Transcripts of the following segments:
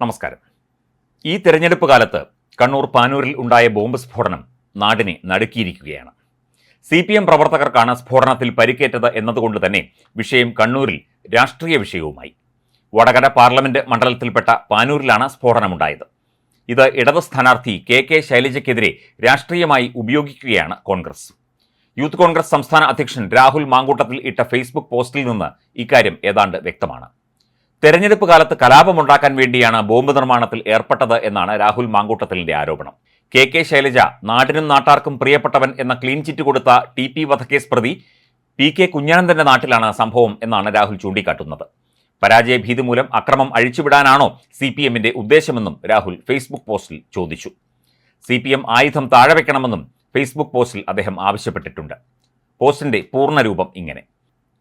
നമസ്കാരം. ഈ തെരഞ്ഞെടുപ്പ് കാലത്ത് കണ്ണൂർ പാനൂരിൽ ഉണ്ടായ ബോംബ് സ്ഫോടനം നാടിനെ നടുക്കിയിരിക്കുകയാണ്. സി പി എം പ്രവർത്തകർക്കാണ് സ്ഫോടനത്തിൽ പരിക്കേറ്റത് എന്നതുകൊണ്ട് തന്നെ വിഷയം കണ്ണൂരിൽ രാഷ്ട്രീയ വിഷയവുമായി. വടകര പാർലമെന്റ് മണ്ഡലത്തിൽപ്പെട്ട പാനൂരിലാണ് സ്ഫോടനമുണ്ടായത്. ഇത് ഇടത് സ്ഥാനാർത്ഥി കെ കെ ശൈലജയ്ക്കെതിരെ രാഷ്ട്രീയമായി ഉപയോഗിക്കുകയാണ് കോൺഗ്രസ്. യൂത്ത് കോൺഗ്രസ് സംസ്ഥാന അധ്യക്ഷൻ രാഹുൽ മാങ്കൂട്ടത്തിൽ ഇട്ട ഫേസ്ബുക്ക് പോസ്റ്റിൽ നിന്ന് ഇക്കാര്യം ഏതാണ്ട് വ്യക്തമാണ്. തെരഞ്ഞെടുപ്പ് കാലത്ത് കലാപമുണ്ടാക്കാൻ വേണ്ടിയാണ് ബോംബ് നിർമ്മാണത്തിൽ ഏർപ്പെട്ടത് എന്നാണ് രാഹുൽ മാങ്കൂട്ടത്തിലിന്റെ ആരോപണം. കെ കെ ശൈലജ നാടിനും നാട്ടാർക്കും പ്രിയപ്പെട്ടവൻ എന്ന ക്ലീൻ ചിറ്റ് കൊടുത്ത ടി പി വധക്കേസ് പ്രതി പി കെ കുഞ്ഞാനന്ദന്റെ നാട്ടിലാണ് സംഭവം എന്നാണ് രാഹുൽ ചൂണ്ടിക്കാട്ടുന്നത്. പരാജയ ഭീതി മൂലം അക്രമം അഴിച്ചുവിടാനാണോ സി പി എമ്മിന്റെ ഉദ്ദേശമെന്നും രാഹുൽ ഫേസ്ബുക്ക് പോസ്റ്റിൽ ചോദിച്ചു. സി പി എം ആയുധം താഴെ വെക്കണമെന്നും ഫേസ്ബുക്ക് പോസ്റ്റിൽ അദ്ദേഹം ആവശ്യപ്പെട്ടിട്ടുണ്ട്. പോസ്റ്റിന്റെ പൂർണരൂപം ഇങ്ങനെ.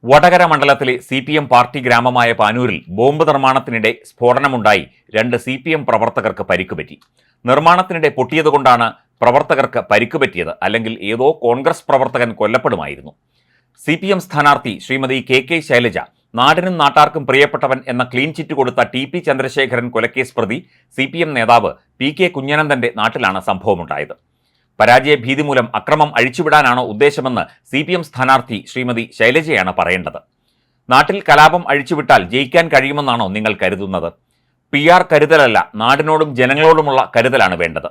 വടകര മണ്ഡലത്തിലെ സി പി എം പാർട്ടി ഗ്രാമമായ പാനൂരിൽ ബോംബ് നിർമ്മാണത്തിനിടെ സ്ഫോടനമുണ്ടായി രണ്ട് സി പി എം പ്രവർത്തകർക്ക് പരിക്കുപറ്റി. നിർമ്മാണത്തിനിടെ പൊട്ടിയതുകൊണ്ടാണ് പ്രവർത്തകർക്ക് പരിക്കുപറ്റിയത് അല്ലെങ്കിൽ ഏതോ കോൺഗ്രസ് പ്രവർത്തകൻ കൊല്ലപ്പെടുമായിരുന്നു. സി പി എം സ്ഥാനാർത്ഥി ശ്രീമതി കെ കെ ശൈലജ നാടിനും നാട്ടാർക്കും പ്രിയപ്പെട്ടവൻ എന്ന ക്ലീൻ ചിറ്റ് കൊടുത്ത ടി പി ചന്ദ്രശേഖരൻ കൊലക്കേസ് പ്രതി സി പി എം നേതാവ് പി കെ കുഞ്ഞനന്ദന്റെ നാട്ടിലാണ് സംഭവമുണ്ടായത്. പരാജയ ഭീതി മൂലം അക്രമം അഴിച്ചുവിടാനാണോ ഉദ്ദേശമെന്ന് സി പി എം സ്ഥാനാർത്ഥി ശ്രീമതി ശൈലജയാണ് പറയേണ്ടത്. നാട്ടിൽ കലാപം അഴിച്ചുവിട്ടാൽ ജയിക്കാൻ കഴിയുമെന്നാണോ നിങ്ങൾ കരുതുന്നത്? പി ആർ കരുതലല്ല നാടിനോടും ജനങ്ങളോടുമുള്ള കരുതലാണ് വേണ്ടത്.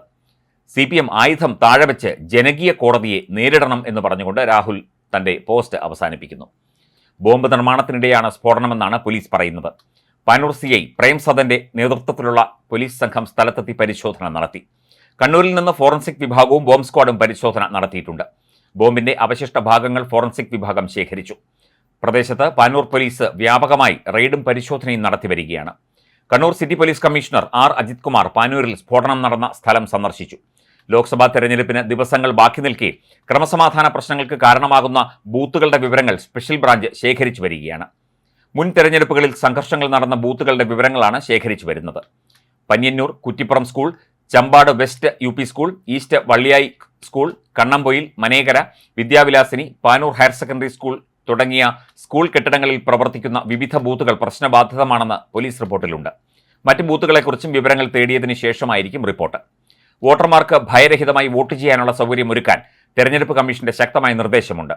സി പി എം ആയുധം താഴെ വെച്ച് ജനകീയ കോടതിയെ നേരിടണം എന്ന് പറഞ്ഞുകൊണ്ട് രാഹുൽ തന്റെ പോസ്റ്റ് അവസാനിപ്പിക്കുന്നു. ബോംബ് നിർമ്മാണത്തിനിടെയാണ് സ്ഫോടനമെന്നാണ് പോലീസ് പറയുന്നത്. പാനൂർ സി ഐ പ്രേംസദന്റെ നേതൃത്വത്തിലുള്ള പോലീസ് സംഘം സ്ഥലത്തെത്തി പരിശോധന നടത്തി. കണ്ണൂരിൽ നിന്ന് ഫോറൻസിക് വിഭാഗവും ബോംബ് സ്ക്വാഡും പരിശോധന നടത്തിയിട്ടുണ്ട്. ബോംബിന്റെ അവശിഷ്ട ഭാഗങ്ങൾ ഫോറൻസിക് വിഭാഗം ശേഖരിച്ചു. പ്രദേശത്ത് പാനൂർ പോലീസ് വ്യാപകമായി റെയ്ഡും പരിശോധനയും നടത്തി വരികയാണ്. Kannur city police commissioner R Ajith Kumar പാനൂരിൽ സ്ഫോടനം നടന്ന സ്ഥലം സന്ദർശിച്ചു. ലോക്സഭാ തെരഞ്ഞെടുപ്പിന് ദിവസങ്ങൾ ബാക്കി നിൽക്കെ ക്രമസമാധാന പ്രശ്നങ്ങൾക്ക് കാരണമാകുന്ന ബൂത്തുകളുടെ വിവരങ്ങൾ സ്പെഷ്യൽ ബ്രാഞ്ച് ശേഖരിച്ചു വരികയാണ്. മുൻ തെരഞ്ഞെടുപ്പുകളിൽ സംഘർഷങ്ങൾ നടന്ന ബൂത്തുകളുടെ വിവരങ്ങളാണ് ശേഖരിച്ചു വരുന്നത്. Panniyannur Kuttippuram school Champad west U P school east Valliyayi school Kannampoyil Manekara Vidyavilasini Panoor higher secondary school തുടങ്ങിയ സ്കൂൾ കെട്ടിടങ്ങളിൽ പ്രവർത്തിക്കുന്ന വിവിധ ബൂത്തുകൾ പ്രശ്നബാധിതമാണെന്ന് പോലീസ് റിപ്പോർട്ടിലുണ്ട്. മറ്റ് ബൂത്തുകളെക്കുറിച്ചും വിവരങ്ങൾ തേടിയതിന് ശേഷമായിരിക്കും റിപ്പോർട്ട്. വോട്ടർമാർക്ക് ഭയരഹിതമായി വോട്ട് ചെയ്യാനുള്ള സൗകര്യം ഒരുക്കാൻ തെരഞ്ഞെടുപ്പ് കമ്മീഷന്റെ ശക്തമായ നിർദ്ദേശമുണ്ട്.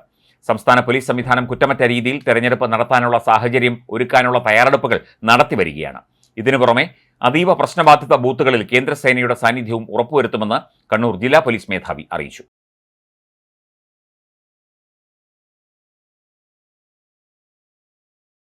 സംസ്ഥാന പോലീസ് സംവിധാനം കുറ്റമറ്റ രീതിയിൽ തെരഞ്ഞെടുപ്പ് നടത്താനുള്ള സാഹചര്യം ഒരുക്കാനുള്ള തയ്യാറെടുപ്പുകൾ നടത്തിവരികയാണ്. ഇതിനു പുറമെ അതീവ പ്രശ്നബാധിത ബൂത്തുകളിൽ കേന്ദ്രസേനയുടെ സാന്നിധ്യവും ഉറപ്പുവരുത്തുമെന്ന് കണ്ണൂർ ജില്ലാ പോലീസ് മേധാവി അറിയിച്ചു